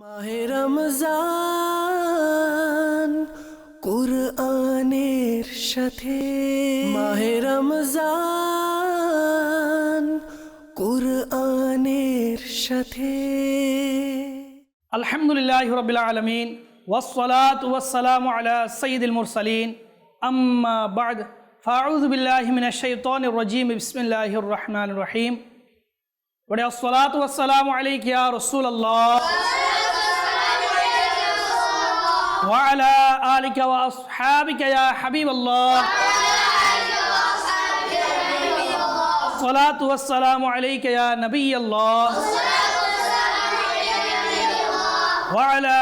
মাহে রমজান কুরআনের সাথে মাহে রমজান কুরআনের সাথে আলহামদুলিল্লাহ রবিল আলমিন ওয়াসলাত ওয়াসালাম আলা সঈদুল মুরসালিন আম্মা বাদ ফাউজ বিল্লাহ মিনাশ শাইতানির বিসমিল্লাহির রহমানির রহিম ওয়া আলাইকা ইয়া রাসূলুল্লাহ وعلى آلك وأصحابك يا حبيب الله الصلاة والسلام عليك يا نبي الله وعلى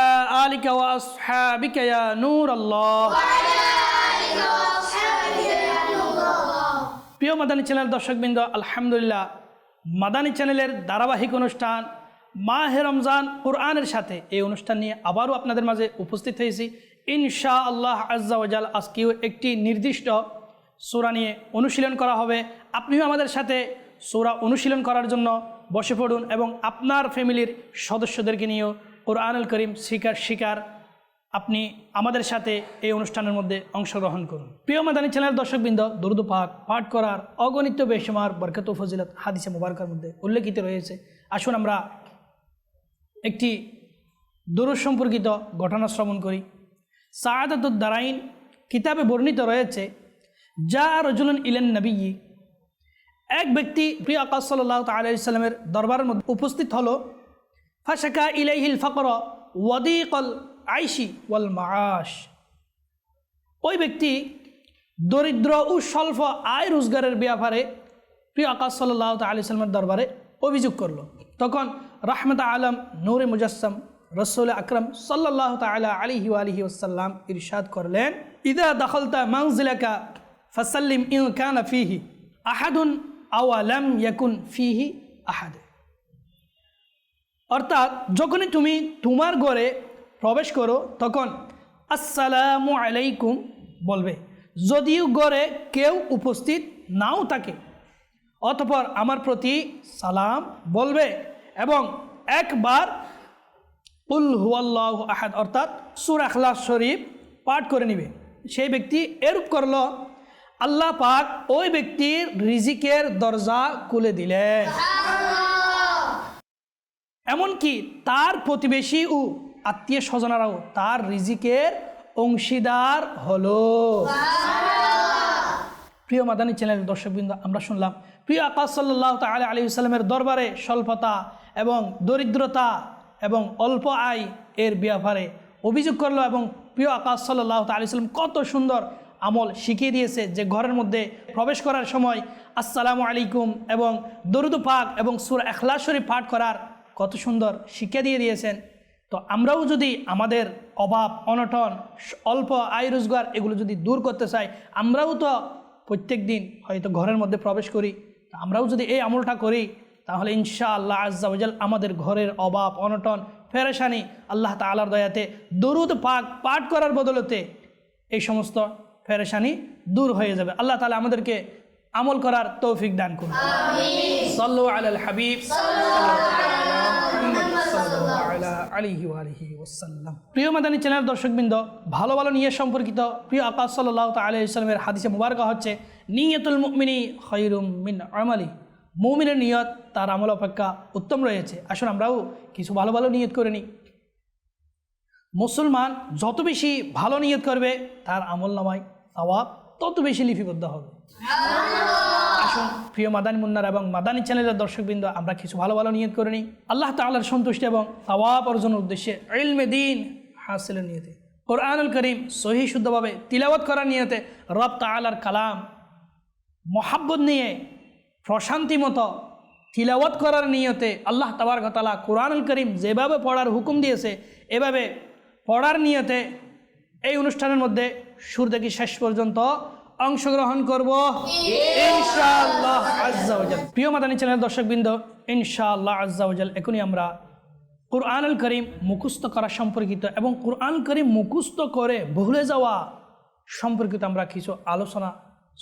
آلك وأصحابك يا نور الله প্রিয় মাদানী চ্যানেল দর্শকবৃন্দ আলহামদুলিল্লাহ মাদানী চ্যানেলের ধারাবাহিক অনুষ্ঠান মাহে রমজান কোরআনের সাথে এই অনুষ্ঠান নিয়ে আবারও আপনাদের মাঝে উপস্থিত হয়েছি। ইনশা আল্লাহ আজ্জাওয়াজাল আজকেও একটি নির্দিষ্ট সূরা নিয়ে অনুশীলন করা হবে। আপনিও আমাদের সাথে সূরা অনুশীলন করার জন্য বসে পড়ুন এবং আপনার ফ্যামিলির সদস্যদেরকে নিয়েও কোরআনুল করিম শিকার শিকার আপনি আমাদের সাথে এই অনুষ্ঠানের মধ্যে অংশগ্রহণ করুন। প্রিয় মাদানী চ্যানেল দর্শকবৃন্দ, দুরুদ পাক পাঠ করার অগণিত বেশমার বরকত ফজিলত হাদিসে মুবারকার মধ্যে উল্লেখিত রয়েছে। আসুন আমরা একটি দুরুদ সম্পর্কিত ঘটনা শ্রবণ করি। সাআদাতুদ দারাইন কিতাবে বর্ণিত রয়েছে যা রজুলন ইলেন নবী এক ব্যক্তি প্রিয় আকাশ সাল্লাহ তাল্লামের দরবারের মধ্যে উপস্থিত হলো। ফাশাকা ইলাইহিল ফকর ওয়াদিকল আইসি ওয়াল মাস ওই ব্যক্তি দরিদ্র ও স্বল্প আয় রোজগারের ব্যাপারে প্রিয় আকাশ সাল্লাহ আলি সাল্লামের দরবারে অভিযোগ করল। তখন রাহমত আলম, নূরে মুজাসম রসুল আকরম সাল্লাহ তালা আলিহি আলিহি ওসাল্লাম ইরশাদ করলেন, ইদা দখলতা মাংজিলাকা ফসাল্লিম ইউ কানা ফিহি আহাদুন আওয়ালাম ইয়াকুন ফিহি আহাদে। অর্থাৎ যখনই তুমি তোমার ঘরে প্রবেশ করো, তখন আসসালামু আলাইকুম বলবে। যদিও ঘরে কেউ উপস্থিত নাও থাকে, অতপর আমার প্রতি সালাম বলবে। এবং একবার উল হুয়াল্লাহ আহাদ অর্থাৎ সুর আখলা শরীফ পাঠ করে নিবে। সেই ব্যক্তি এরূপ করল আল্লাহ পাক ওই ব্যক্তির রিজিকের দরজা খুলে দিলেন। এমনকি তার প্রতিবেশী ও আত্মীয় স্বজনারাও তার রিজিকের অংশীদার হলো। প্রিয় মাদানী চ্যানেলের দর্শকবৃন্দ আমরা শুনলাম প্রিয় আকাশ সাল্লাহ তাল আলী সাল্লামের দরবারে স্বল্পতা এবং দরিদ্রতা এবং অল্প আয় এর ব্যাপারে অভিযোগ করল এবং প্রিয় আকাশ সাল্লাহ তালি সাল্লাম কত সুন্দর আমল শিখিয়ে দিয়েছে যে ঘরের মধ্যে প্রবেশ করার সময় আসসালামু আলাইকুম এবং দরুদ পাক এবং সুর এখলাস শরীফ পাঠ করার কত সুন্দর শিক্ষা দিয়ে দিয়েছেন। তো আমরাও যদি আমাদের অভাব, অনটন, অল্প আয় রোজগার এগুলো যদি দূর করতে চাই, আমরাও তো প্রত্যেক দিন হয়তো ঘরের মধ্যে প্রবেশ করি। আমরাও যদি এই আমলটা করি তাহলে ইনশা আল্লাহ আজ্জাওয়াজাল আমাদের ঘরের অভাব অনটন ফেরেশানি আল্লাহ তালার দয়াতে দরুদ পাক পাঠ করার বদলতে এই সমস্ত ফেরেশানি দূর হয়ে যাবে। আল্লাহ তালা আমাদেরকে আমল করার তৌফিক দান করুন। সাল্লু আলাল হাবিব। আলিহি আলিহি ওসাল্লাম প্রিয় মাদানী চ্যানেল দর্শকবৃন্দ ভালো ভালো নিয়ে সম্পর্কিত প্রিয় আকাশ সাল্লাহ তালি ইসলামের হাদিসে মুবারকা হচ্ছে নিয়তুল মুমিনী খৈরুম মিন আমালি। মৌমিনের নিয়ত, তার আমল অপেক্ষা উত্তম রয়েছে। আসুন আমরাও কিছু ভালো ভালো নিয়ত করে নিই। মুসলমান যত বেশি ভালো নিয়ত করবে, তার আমল নামায় সওয়াব তত বেশি লিপিবদ্ধ হবে। আসুন প্রিয় মাদানী মুন্নার এবং মাদানী চ্যানেলের দর্শকবৃন্দ, আমরা কিছু ভালো ভালো নিয়ত করে নিই। আল্লাহ তাআলার সন্তুষ্টি এবং সওয়াব অর্জনের উদ্দেশ্যে ইলমে দিন হাসিলের নিয়তে, কোরআনুল করিম সহি শুদ্ধভাবে তিলাওয়াত করার নিয়তে রব তাআলার কালাম, মহাব্বত নিয়ে প্রশান্তি মতো তিলাওয়াত করার নিয়তে আল্লাহ তাবার তালা কোরআনুল করিম যেভাবে পড়ার হুকুম দিয়েছে, এভাবে পড়ার নিয়তে এই অনুষ্ঠানের মধ্যে সুর থেকে শেষ পর্যন্ত অংশগ্রহণ করব। ইনশাআল্লাহ আজ্জাওয়াজাল প্রিয় মাদানী চ্যানেল দর্শকবৃন্দ, ইনশাআল্লাহ আজ্জাওয়াজাল এখনই আমরা কোরআনুল করিম মুখস্থ করা সম্পর্কিত এবং কোরআন করিম মুখস্থ করে ভুলে যাওয়া সম্পর্কিত আমরা কিছু আলোচনা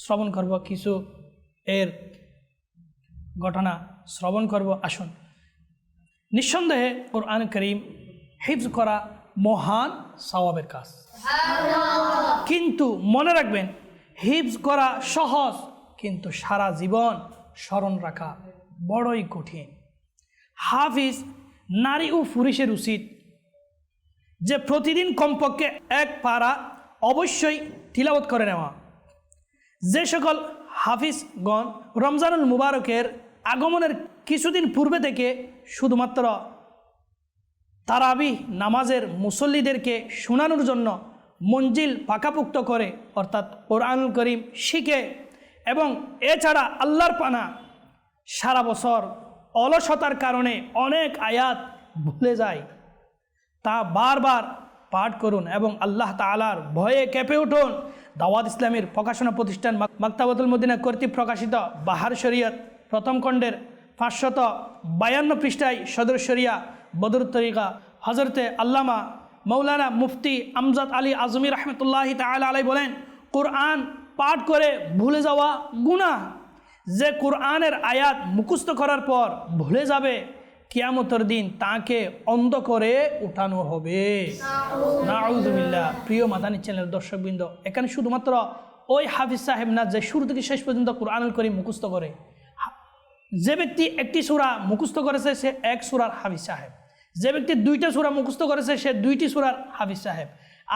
শ্রবণ করব, কিছু এর ঘটনা শ্রবণ করব, আসুন। নিঃসন্দেহে কোরআন করিম হিফজ করা মহান সওয়াবের কাজ। কিন্তু মনে রাখবেন, হিফজ করা সহজ, কিন্তু সারা জীবন স্মরণ রাখা বড়ই কঠিন। হাফিজ, নারী ও পুরুষের উচিত যে প্রতিদিন কমপক্ষে এক পারা অবশ্যই তিলাবত করে নেওয়া। যে সকল হাফিজগণ রমজানুল মুবারকের আগমনের কিছুদিন পূর্বে থেকে শুধুমাত্র তারাবি নামাজের মুসল্লিদেরকে শোনানোর জন্য মঞ্জিল পাকাপুক্ত করে, অর্থাৎ কোরআনুল করিম শিখে এবং এছাড়া আল্লাহর পানা সারা বছর অলসতার কারণে অনেক আয়াত ভুলে যায়। তা বারবার পাঠ করুন এবং আল্লাহ তালার ভয়ে কেঁপে উঠুন। দাওয়াত ইসলামের প্রকাশনা প্রতিষ্ঠান মাক- মাক্তাবাতুল মদিনা কর্তৃক প্রকাশিত বাহার শরীয়ত প্রথম খণ্ডের পাঁচশত বায়ান্ন পৃষ্ঠায় সদর শরিয়া বদর তরিকা হজরতে আল্লামা মৌলানা মুফতি আমজাদ আলী আজমি রহমতুল্লাহ তালা আলাই বলেন, কোরআন পাঠ করে ভুলে যাওয়া গুনাহ। যে কোরআনের আয়াত মুখস্থ করার পর ভুলে যাবে, কিয়ামতর দিন তাকে অন্ধ করে উঠানো হবে। প্রিয় মাদানী চ্যানেল দর্শকবৃন্দ, এখানে শুধুমাত্র ওই হাফিজ সাহেব না, যে শুরু থেকে শেষ পর্যন্ত কোরআনুল করিম মুখস্থ করে যে ব্যক্তি একটি সূরা মুখস্থ করেছে, সে এক সূরার হাফিজ সাহেব। যে ব্যক্তি দুইটা সূরা মুখস্থ করেছে, সে দুইটি সূরার হাফিজ সাহেব।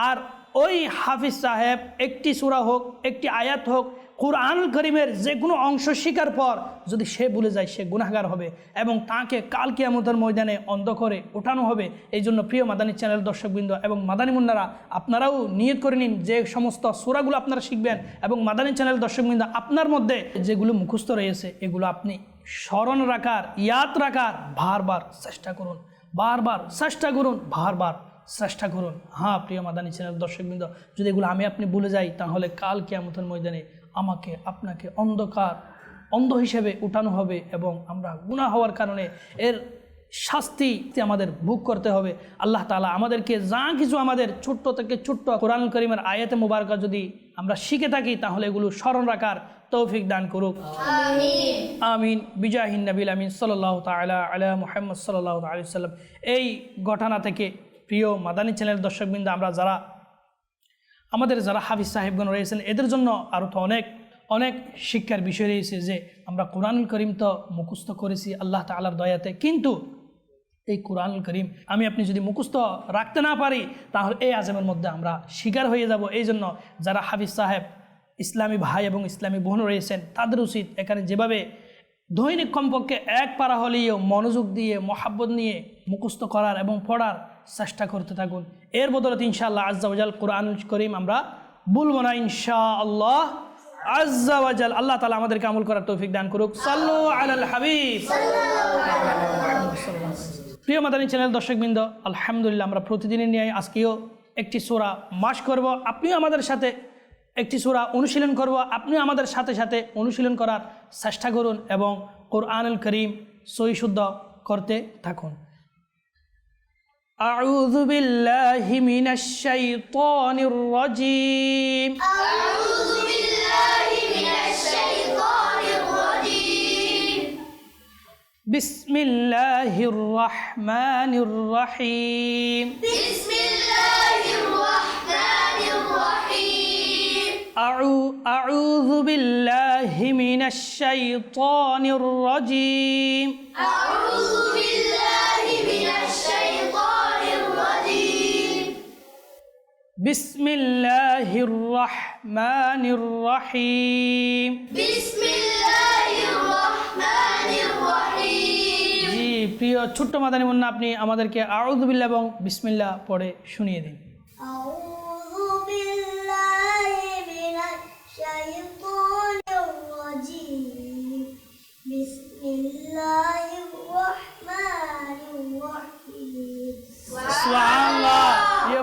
আর ওই হাফিজ সাহেব একটি সূরা হোক, একটি আয়াত হোক কোরআনুল করিমের যে কোনো অংশ শিকার পর যদি সে ভুলে যায়, সে গুনাহগার হবে এবং তাকে কাল কিয়ামতের ময়দানে অন্ধ করে ওঠানো হবে। এই জন্য প্রিয় মাদানী চ্যানেল দর্শকবৃন্দ এবং মাদানী মুন্নারা, আপনারাও নিয়ত করে নিন যে সমস্ত সুরাগুলো আপনারা শিখবেন এবং মাদানী চ্যানেল দর্শকবৃন্দ, আপনার মধ্যে যেগুলো মুখস্থ রয়েছে, এগুলো আপনি স্মরণ রাখার, ইয়াদ রাখার, বারবার চেষ্টা করুন। বারবার চেষ্টা করুন, বারবার চেষ্টা করুন। হ্যাঁ প্রিয় মাদানী চ্যানেল দর্শকবৃন্দ, যদি এগুলো আমি আপনি ভুলে যাই, তাহলে কাল কিয়ামতের ময়দানে আমাকে আপনাকে অন্ধকার, অন্ধ হিসেবে উঠানো হবে এবং আমরা গুণা হওয়ার কারণে এর শাস্তি আমাদের ভোগ করতে হবে। আল্লাহ তালা আমাদেরকে যা কিছু আমাদের ছোট্ট থেকে ছোট্ট কোরআন করিমের আয়াতে মুবারকা যদি আমরা শিখে থাকি, তাহলে এগুলো স্মরণ রাখার তৌফিক দান করুক। আমিন। বিজাহিন নবিল আমিন সাল্লাহ তালা আলা মুহাম্মদ সাল্লাহ আলি সাল্লাম এই ঘটনা থেকে প্রিয় মাদানী চ্যানেল দর্শকবৃন্দ আমরা যারা আমাদের যারা হাফিজ সাহেবগণ রয়েছেন এদের জন্য আরও তো অনেক অনেক শিক্ষার বিষয় রয়েছে যে আমরা কোরআনুল করিম তো মুখস্থ করেছি আল্লাহ তালার দয়াতে। কিন্তু এই কোরআনুল করিম আমি আপনি যদি মুখস্থ রাখতে না পারি তাহলে এই আজমের মধ্যে আমরা শিকার হয়ে যাব। এই জন্য যারা হাফিজ সাহেব ইসলামী ভাই এবং ইসলামী বোন রয়েছেন, তাদের উচিত এখানে যেভাবে দৈনিক কমপক্ষে এক পারা হলেও মনোযোগ দিয়ে, মহাব্বত নিয়ে মুখস্থ করার এবং পড়ার চেষ্টা করতে থাকুন। এর বদলত ইনশাআল্লাহ আজ্জাওয়াজাল কোরআন করিম আমরা বলব না ইনশা আল্লাহ আজ্জাওয়াজাল আল্লাহ তালা আমাদেরকে আমল করার তৌফিক দান করুক। সাল্লু আলাল হাবিব। প্রিয় মাদানী চ্যানেল দর্শকবৃন্দ, আলহামদুলিল্লাহ আমরা প্রতিদিনের নিয়ে আজকেও একটি সোরা মাস করব। আপনিও আমাদের সাথে একটি সোরা অনুশীলন করব আপনিও আমাদের সাথে সাথে অনুশীলন করার চেষ্টা করুন এবং কোরআনুল করিম সই শুদ্ধ করতে থাকুন أعوذ بالله من الشيطان الرجيم أعوذ بالله من الشيطان الرجيم بسم الله الرحمن الرحيم بسم الله الرحمن الرحيم أعو- أعوذ بالله من الشيطان الرجيم أعوذ بالله من الشيطان الرجيم بسم الله الرحمن الرحيم بسم الله الرحمن الرحيم জি প্রিয় ছোট্ট মাদানী মুন্না আপনি আমাদেরকে আউযুবিল্লাহ এবং বিসমিল্লাহ পড়ে শুনিয়ে দিন أعوذ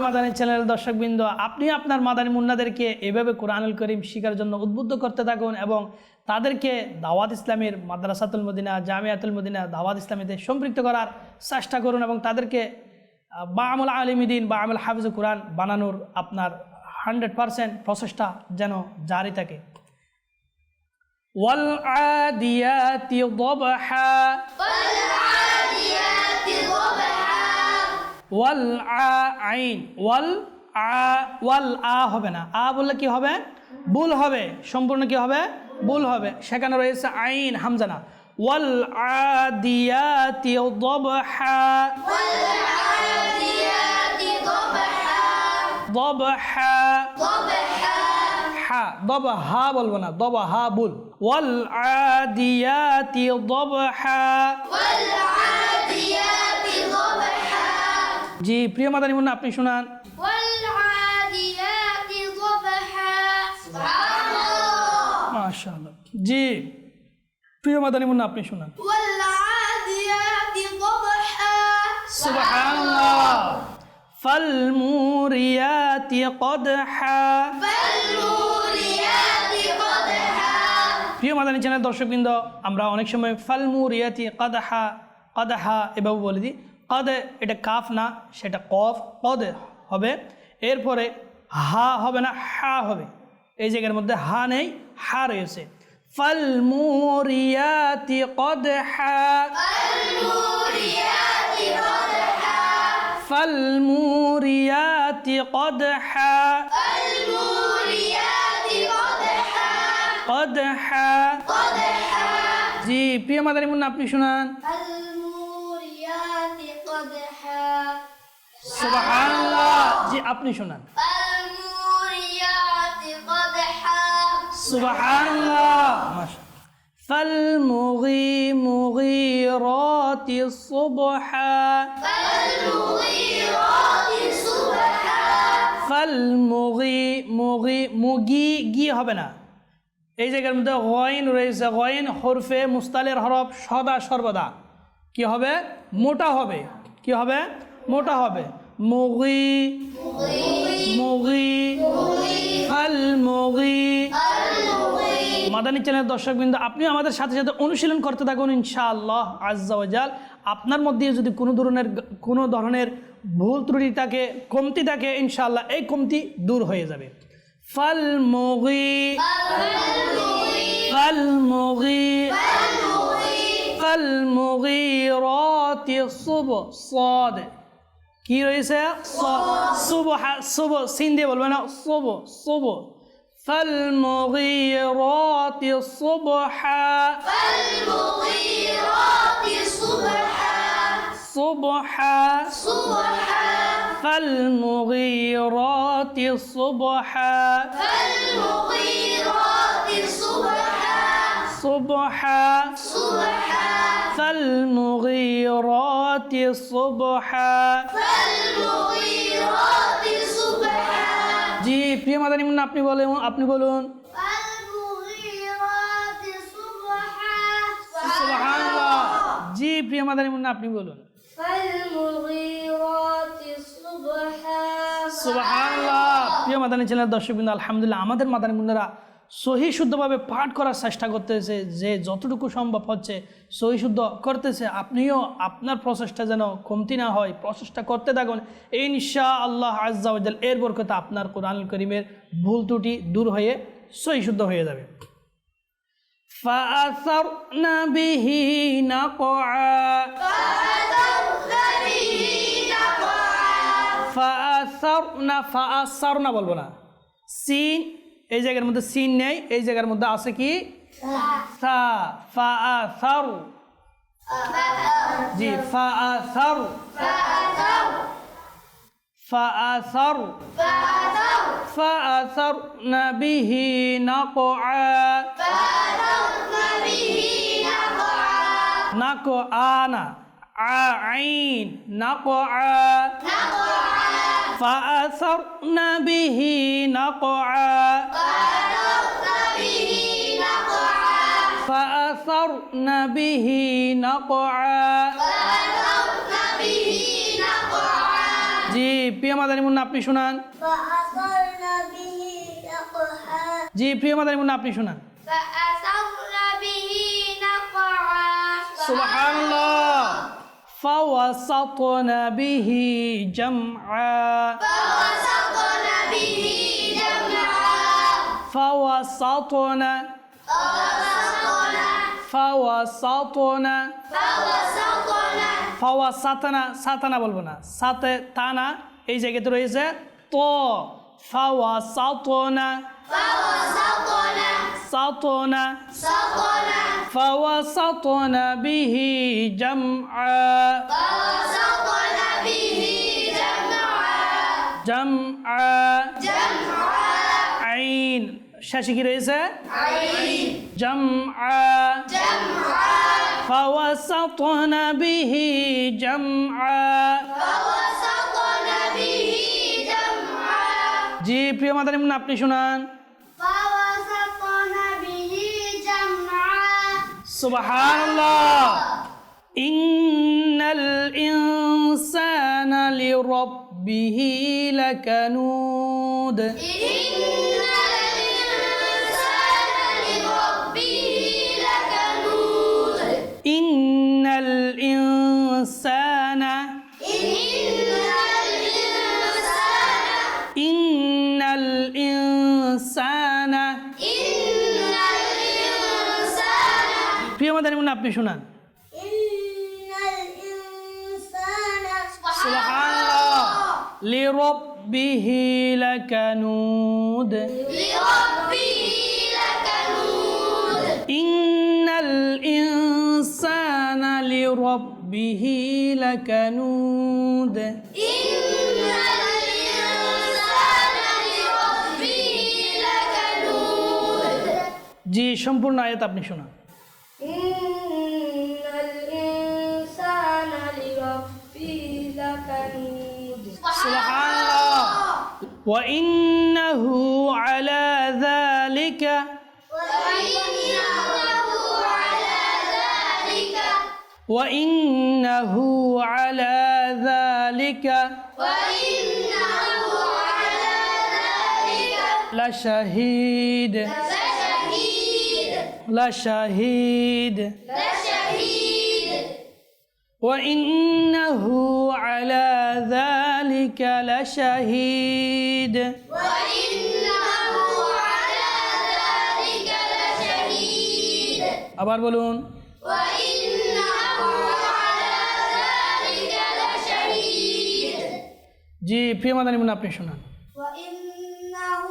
মাদানী চ্যানেল দর্শকবৃন্দ, আপনি আপনার মাদানী মুন্নাদেরকে এভাবে কোরআনুল করিম শিখার জন্য উদ্বুদ্ধ করতে থাকুন এবং তাদেরকে দাওয়াত ইসলামের মাদ্রাসাতুল মদিনা, জামিয়াতুল মদিনা দাওয়াত ইসলামীতে সম্পৃক্ত করার চেষ্টা করুন এবং তাদেরকে বা আমল আলিমিদিন বা আমল হাফিজ কোরআন বানানোর আপনার হান্ড্রেড পারসেন্ট প্রচেষ্টা যেন জারি থাকে। ওয়াল আদিয়াতি ضبحا والعاديات ضبحا ওয়াল আ আইন ওয়াল আ ওয়াল আ হবে না আ বললে কি হবে বুল হবে সম্পূর্ণ কি হবে বুল হবে সেখানে রয়েছে আইন হামজা না ওয়াল আদিয়াতি দবহা والعاديات ضبحا দবহা ضبحا হা দব হা বলবো না দব হা বুল ওয়াল আদিয়াতি দবহা والعاديات ضبحا জি প্রিয় মাদানী মুন্না আপনি শুনান والعاديات ضبحا سبحان الله মাশাআল্লাহ জি প্রিয় মাদানী মুন্না আপনি শুনান والعاديات ضبحا সুবহানাল্লাহ ফালমুরিয়াতি কদহা فالموريات প্রিয় মাদানী চ্যানেল দর্শকবৃন্দ আমরা অনেক সময় ফালমু রিয়াতি কাদাহা কাদাহা এভাবে বলে দিই। কদে এটা কাফ না সেটা কফ। কদ হবে এরপরে হা হবে না হা হবে। এই জায়গার মধ্যে হা নেই হা রয়েছে। ফালমুরিয়াতি কদ হা ফালমুরিয়াতি কদ হা قدحا قدحا জি প্রিয় মাদারি মুন্না আপনি শুনান الموريات قدحا সুবহানাল্লাহ জি আপনি শুনান الموريات قدحا সুবহানাল্লাহ মাশাআল্লাহ فالمغي مغيرات صبحا فالمغيرات صبحا فالمغي مغي মুগি গি হবে না এই জায়গার মধ্যে গয়ন রয়েছে, গয়ন, হরফে মুস্তালের হরফ সদা, সর্বদা। কি হবে? মোটা হবে। কি হবে? মোটা হবে। মুগি মুগি ফাল মুগি। মাদানী চ্যানেল দর্শকবৃন্দ, আপনি আমাদের সাথে সাথে অনুশীলন করতে থাকুন, ইনশাআল্লাহ আজ্জাওয়াজাল আপনার মধ্যে যদি কোনো ধরনের কোনো ধরনের ভুল ত্রুটি থাকে, কমতি থাকে, ইনশাআল্লাহ এই কমতি দূর হয়ে যাবে। ফাল মুগি ফাল মুগি ফাল মুগিরাতি সুব সাদ কি রয়েছে সুবহ সুব সিন দিয়ে বলবে না সুব সুব فالمغيرات صبحا فالمغيرات صبحا صبحا صبحا فالمغيرات صبحا فالمغيرات صبحا صبحا صبحا فالمغيرات صبحا فالمغيرات صبحا জি প্রিয় মাদানী মুন্না আপনি বলেন আপনি বলুন فالمغيرات صبحا সুবহানাল্লাহ জি প্রিয় মাদানী মুন্না আপনি বলুন فالمغيرات صبحا সুবহানাল্লাহ প্রিয় মাদানী চ্যানেল দর্শকবৃন্দ আলহামদুলিল্লাহ আমাদের মাদানী মুন্নারা সহি শুদ্ধভাবে পাঠ করার চেষ্টা করতেছে যে যতটুকু সম্ভব হচ্ছে সহি শুদ্ধ করতেছে আপনিও আপনার প্রচেষ্টা যেন কমতি না হয় প্রচেষ্টা করতে থাকুন ইনশা আল্লাহ আজ্জাউদ্দাল এর বরকতে আপনার কোরআন করিমের ভুল ত্রুটি দূর হয়ে সহি শুদ্ধ হয়ে যাবে فأثرن به نقعا نقعا ফাআসারনা ফাআসারনা বলবো না সিন এই জায়গার মধ্যে সিন নেই এই জায়গার মধ্যে আছে কি সা ফাআসারু জি ফাআসারু ফাআসারু ফাআসারনা বিহি নাকআ فأثرن به نقعا নাকআনা আ আইন নাকআ نقعا فأثرن به نقعا فأثرن به نقعا فأثرن به نقعا فأثرن به نقعا জি প্রিয় মাদানী মুন্না আপনি শুনান فأثرن به نقعا জি প্রিয় মাদানী মুন্না আপনি শুনান فأثرن به نقعا সুবহানাল্লাহ فوسطن به جمعا فوسطن به جمعا فوسطن فوسطن فوسطن فوسطن ফাওয়া সাতানা সাতানা বলবো না সাতে তানা এই জায়গাতে রয়েছে তো ফাওয়া সাতনা فوسطنا সাতনা سطنا فوسطنا به جمعا فوسطنا به جمعا جمعا جمعا আইন শেষে কি রয়েছে عين جمعا جمعا فوسطنا به جمعا فوسطنا به جمعا জি প্রিয় মাদানী মুন্না আপনি শুনান سبحان الله. إن الإنسان لربه لكنود. إن প্রিয় মাদানী মুন্না আপনি শুনান إن الإنسان سبحان الله لربه لكنود لربه لكنود إن الإنسان لربه لكنود إن الإنسان لربه لكنود জি সম্পূর্ণ আয়াত আপনি শোনান وإنه على ذلك وإنه على ذلك وإنه على ذلك لشهيد لشهيد لشهيد وإنه على ذلك لشهيد وإنه على ذلك لشهيد আবার বলুন وإنه على ذلك لشهيد জি প্রিয় মাদানী মুন্না আপনি শোনান وإنه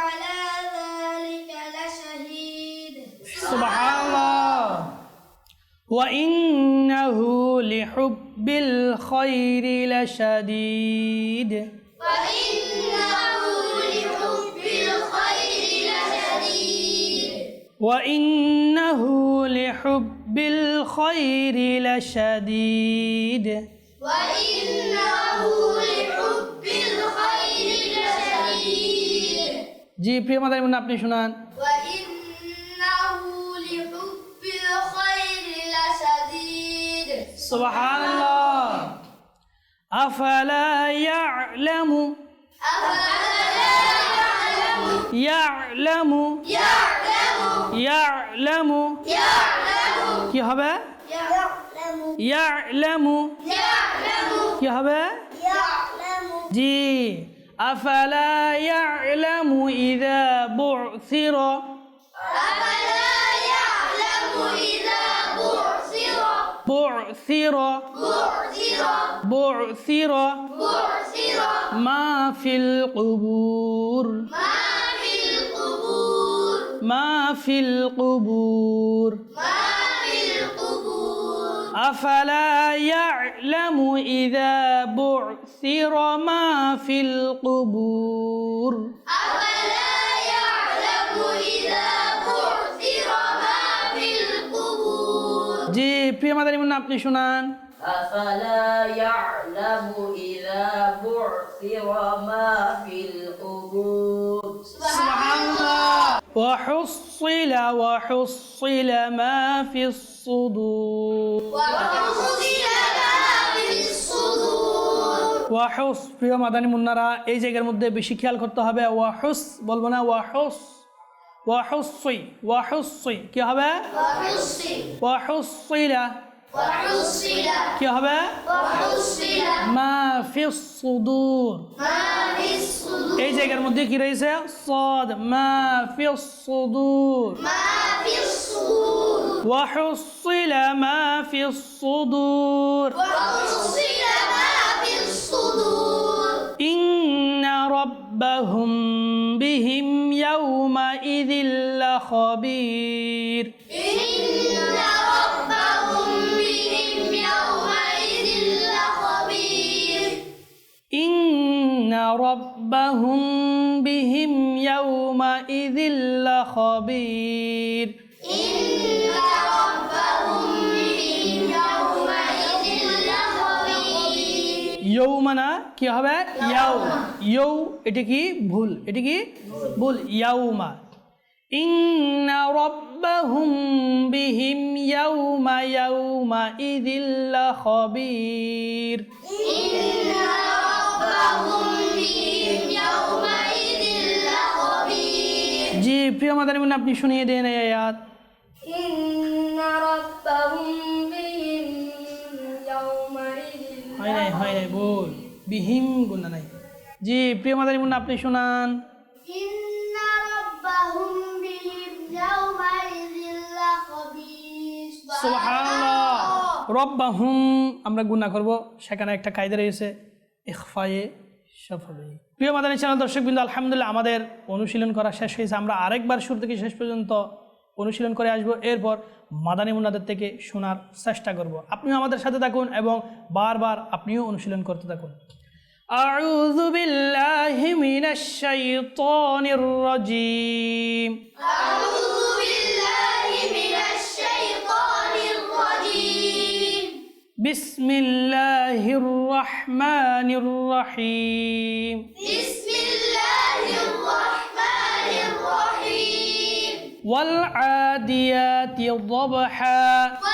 على ذلك لحب الخير لشديد وإنه لحب الخير لشديد وإنه لحب الخير لشديد وإنه لحب الخير لشديد جي بريما دائما نحن شنان سبحان الله أفلا يعلم أفلا يعلم يعلم يعلم يعلم يعلم কি হবে يعلم يعلم يعلم কি হবে يعلم জি أفلا يعلم إذا بعثر بعثر بعثر بعثر بعثر ما في القبور ما في القبور ما في القبور. ما في القبور. أفلا يعلم إذا بعثر ما في القبور؟ أفلا জি প্রিয় মাদানী মুন্না আপনি শোনান أفلا يعلم إذا بعثر ما في القبور سبحان الله وحصل وحصل ما في الصدور وحصل ما في الصدور ওয়াহুস প্রিয় মাদানী মুন্নারা এই জায়গার মধ্যে বেশি খেয়াল করতে হবে ওয়াহুস বলবো না ওয়াহুস ওয়াহুসই ওয়াহুসই কি হবে وحصل ওয়াহুসইলা وحصل কি হবে وحصل মা ফি সুদূর ما في الصدور এই জায়গার মধ্যে কি রয়েছে সদ মা ফি সুদূর ما في الصدور وحصل ما في الصدور وحصل ربهم بهم يومئذ لخبير. এটি কি? ভুল। এটি কি? ভুল। ইয়াউমা। ইন্না রব্বাহুম বিহিম ইয়াউমা ইয়াউমা ইদিল্লা খবির। জি প্রিয় মাদানি বোন আপনি শুনিয়ে দেন এই আয়াত। হয় নাই হয় নাই বল বিহীন গুণা নাই। জি প্রিয় মাদারি মুন্না আপনি শোনান। রব্বাহুম আমরা গুণা করব। সেখানে একটা কায়দা রয়েছে ইখফায়ে সফলই প্রিয় মাদানী চ্যানেল দর্শকবৃন্দ আলহামদুলিল্লাহ আমাদের অনুশীলন করা শেষ হয়েছে। আমরা আরেকবার শুরু থেকে শেষ পর্যন্ত অনুশীলন করে আসব। এরপর মাদানী মুন্নাদের থেকে শোনার চেষ্টা করব। আপনিও আমাদের সাথে থাকুন এবং বারবার আপনিও অনুশীলন করতে থাকুন। أعوذ بالله من الشيطان الرجيم. أعوذ بالله من الشيطان الرجيم. بسم الله الرحمن الرحيم. بسم الله الرحمن الرحيم. والعاديات ضبحا.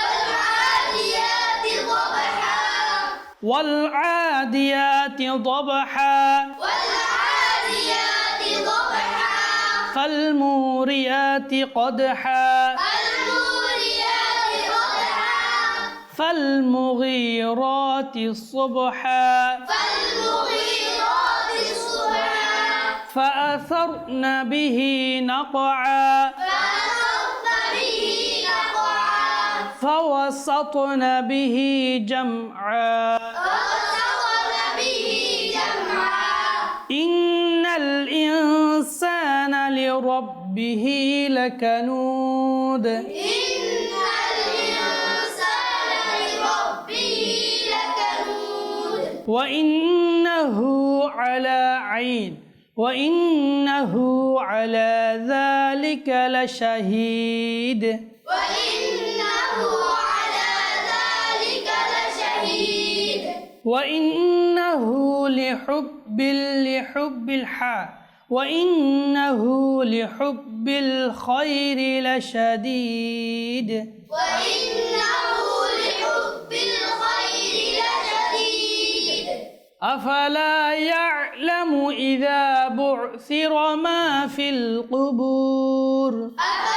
والعاديات ضبحا. والعاديات ضبحا. فالموريات قدحا. الموريات قدحا. فالمغيرات صبحا. فالمغيرات صبحا. فأثرن به نقعا. فوسطن به جمعا. فوسطن به جمعا إن الإنسان لربه لكنود إن الإنسان لربه لكنود. وإنه على عين. وإنه على ذلك لشهيد. وإنه لحب لحب الحا وإنه لحب الخير لشديد. وإنه لحب الخير لشديد. أفلا يعلم إذا بعثر ما في القبور؟ أفلا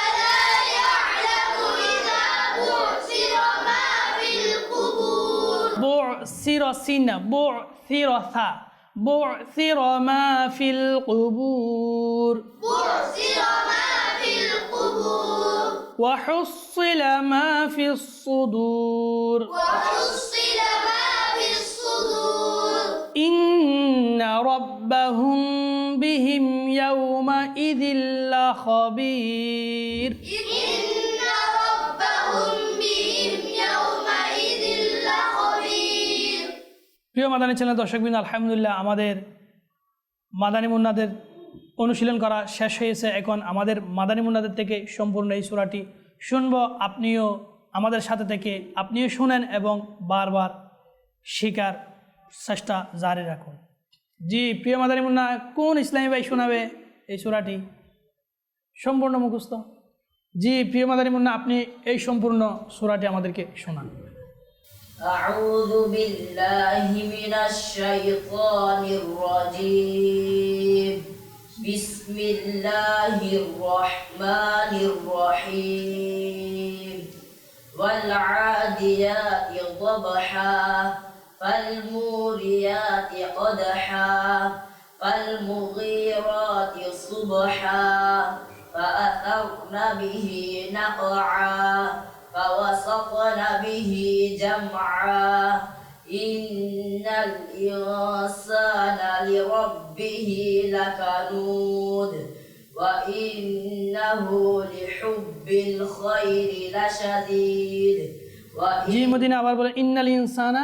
بعثر سن بعثر ثا بعثر ما في القبور. بعثر ما في القبور. وحصل ما في الصدور. وحصل ما في الصدور. إن ربهم بهم يومئذ لخبير. إن প্রিয় মাদানী চ্যানেল দর্শকবৃন্দ আলহামদুলিল্লাহ আমাদের মাদানী মুন্নাদের অনুশীলন করা শেষ হয়েছে এখন আমাদের মাদানী মুন্নাদের থেকে সম্পূর্ণ এই সুরাটি শুনব। আপনিও আমাদের সাথে থেকে আপনিও শুনেন এবং বারবার শিকার চেষ্টা জারি রাখুন। জি, প্রিয় মাদানী মুন্না, কোন ইসলামী ভাই শোনাবে এই সুরাটি? সম্পূর্ণ মুখস্থ? জি, প্রিয় মাদানী মুন্না, আপনি এই সম্পূর্ণ সুরাটি আমাদেরকে শোনান। أعوذ بالله من الشيطان الرجيم. بسم الله الرحمن الرحيم. والعاديات ضبحا فالموريات قدحا فالمغيرات صبحا فأثرن به نقعا. فوسطن به جمعا إن الإنسان لربه لكنود وإنه لحب الخير لشديد জি وإن মদিনা আবার বলে ইন্নাল ইনসানা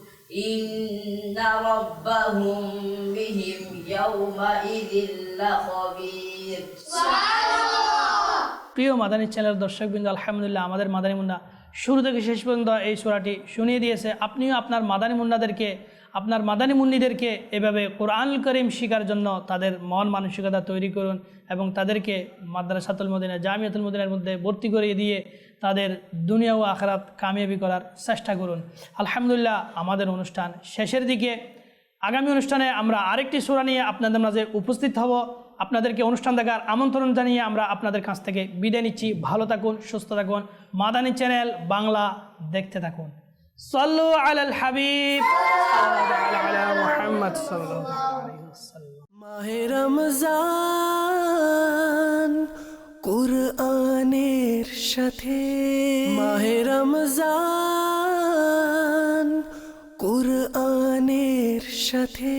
إن ربهم بهم يومئذ لخبير প্রিয় মাদানী চ্যানেল দর্শকবৃন্দ আলহামদুলিল্লাহ আমাদের মাদানী মুন্না শুরু থেকে শেষ পর্যন্ত এই সুরাটি শুনিয়ে দিয়েছে আপনিও আপনার মাদানী মুন্নাদেরকে আপনার মাদানী মুন্নিদেরকে এভাবে কোরআন করিম শেখার জন্য তাদের মন মানসিকতা তৈরি করুন এবং তাদেরকে মাদ্রাসাতুল মদিনা জামিয়াতুল মদিনার মধ্যে ভর্তি করিয়ে দিয়ে তাদের দুনিয়া ও আখরাত কামিয়াবি করার চেষ্টা করুন। আলহামদুলিল্লাহ, আমাদের অনুষ্ঠান শেষের দিকে। আগামী অনুষ্ঠানে আমরা আরেকটি সুরা নিয়ে আপনাদের মাঝে উপস্থিত হব। আপনাদেরকে অনুষ্ঠান দেখার আমন্ত্রণ জানিয়ে আমরা আপনাদের কাছ থেকে বিদায় নিচ্ছি। ভালো থাকুন, সুস্থ থাকুন। মাদানী চ্যানেল বাংলা দেখতে থাকুন। সল্লু আলাল হাবিব। মাহে রমজান কুরআনের সাথে মাহে রমজান কুরআনের সাথে